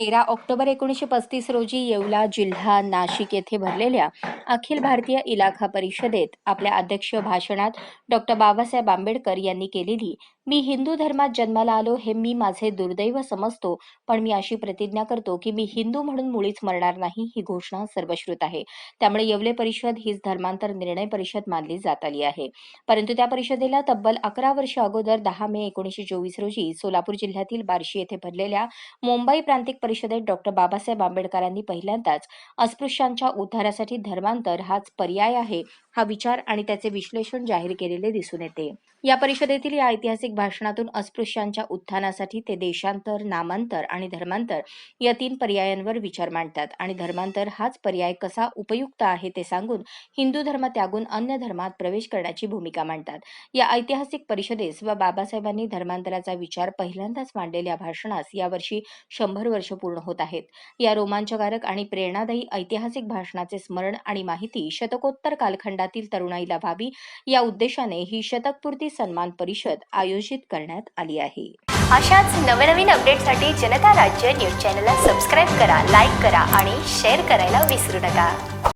तेरा ऑक्टोबर एकोणीसशे पस्तीस रोजी येवला जिल्हा नाशिक येथे भरलेल्या अखिल भारतीय इलाखा परिषदेत आपल्या अध्यक्ष भाषणात डॉक्टर बाबासाहेब आंबेडकर यांनी केलेली मी हिंदू धर्मात जन्माला आलो हे मी माझे दुर्दैव समजतो पण मी अशी प्रतिज्ञा करतो की मी हिंदू म्हणून मुळीच मरणार नाही ही घोषणा सर्वश्रुत आहे. त्यामुळे येवले परिषद हीच धर्मांतर निर्णय परिषद मानली जात आली आहे. परंतु त्या परिषदेला तब्बल अकरा वर्ष अगोदर दहा मे एकोणीसशे चोवीस रोजी सोलापूर जिल्ह्यातील बार्शी येथे भरलेल्या मुंबई प्रांतिक परिषदेत डॉक्टर बाबासाहेब आंबेडकरांनी पहिल्यांदाच अस्पृश्यांच्या उद्धारासाठी धर्मांतर हाच पर्याय आहे हा विचार आणि त्याचे विश्लेषण जाहीर केलेले दिसून येते. या परिषदेतील या ऐतिहासिक भाषणातून अस्पृश्यांच्या उत्थानासाठी ते देशांतर नामांतर आणि धर्मांतर या तीन पर्यायांवर विचार मांडतात आणि धर्मांतर हाच पर्याय कसा उपयुक्त आहे ते सांगून हिंदू धर्म त्यागून अन्य धर्मात प्रवेश करण्याची भूमिका मांडतात. या ऐतिहासिक परिषदेस व बाबासाहेबांनी धर्मांतराचा विचार पहिल्यांदाच मांडलेल्या भाषणास यावर्षी शंभर वर्ष पूर्ण होत आहेत. या रोमांचकारक आणि प्रेरणादायी ऐतिहासिक भाषणाचे स्मरण आणि माहिती शतकोत्तर कालखंडातील तरुणाईला व्हावी या उद्देशाने ही शतकपूर्ती सन्मान परिषद आयोजित करण्यात आली आहे. अशाच नवनवीन अपडेटसाठी जनता राज्य न्यूज चॅनलला सबस्क्राईब करा लाईक करा आणि शेअर करायला विसरू नका.